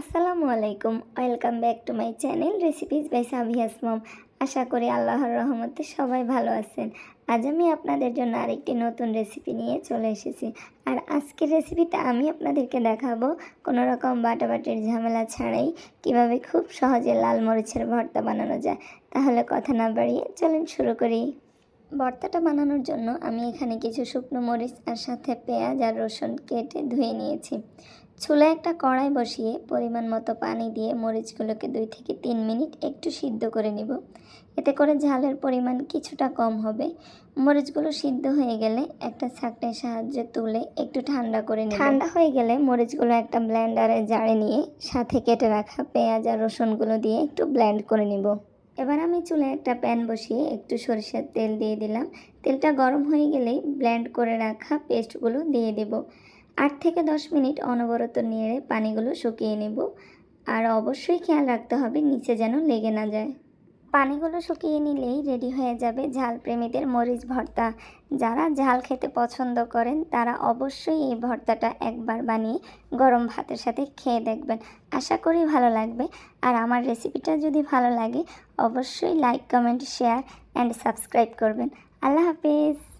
আসসালামু আলাইকুম। Welcome back to my channel recipes by Sabiha's mom আশা করি আল্লাহর রহমতে সবাই ভালো আছেন। আজ আমি আপনাদের জন্য আরেকটি নতুন রেসিপি নিয়ে চলে এসেছি। আর আজকের রেসিপিতে আমি আপনাদেরকে দেখাবো। কোনো রকম বাটাবাটির ঝামেলা ছাড়াই কীভাবে খুব সহজে লাল মরিচের ভর্তা বানানো যায়। তাহলে কথা না বাড়িয়ে চলেন শুরু করি। ভর্তাটা বানানোর জন্য আমি এখানে কিছু শুকনো মরিচ আর সাথে পেঁয়াজ আর রসুন কেটে ধুয়ে নিয়েছি। চুলায় একটা কড়াই বসিয়ে পরিমাণ মতো পানি দিয়ে মরিচগুলোকে দুই থেকে তিন মিনিট একটু সিদ্ধ করে নিব। এতে করে ঝালের পরিমাণ কিছুটা কম হবে। মরিচগুলো সিদ্ধ হয়ে গেলে একটা ছাকনির সাহায্যে তুলে একটু ঠান্ডা করে নিব। ঠান্ডা হয়ে গেলে মরিচগুলো একটা ব্লেন্ডারে জারে নিয়ে সাথে কেটে রাখা পেঁয়াজ আর রসুনগুলো দিয়ে একটু ব্ল্যান্ড করে নিব। এবার আমি চুলে একটা প্যান বসিয়ে একটু সরিষার তেল দিয়ে দিলাম। তেলটা গরম হয়ে গেলেই ব্ল্যান্ড করে রাখা পেস্টগুলো দিয়ে দেব। আট থেকে দশ মিনিট অনবরত নেড়ে পানিগুলো শুকিয়ে নেব আর অবশ্যই খেয়াল রাখতে হবে নিচে যেন লেগে না যায়। পানিগুলো শুকিয়ে নিলেই রেডি হয়ে যাবে ঝাল প্রেমীদের মরিচ ভর্তা। যারা ঝাল খেতে পছন্দ করেন, তারা অবশ্যই এই ভর্তাটা একবার বানিয়ে গরম ভাতের সাথে খেয়ে দেখবেন। আশা করি ভালো লাগবে। আর আমার রেসিপিটা যদি ভালো লাগে, অবশ্যই like, comment, share, and subscribe করবেন। আল্লাহ হাফিজ।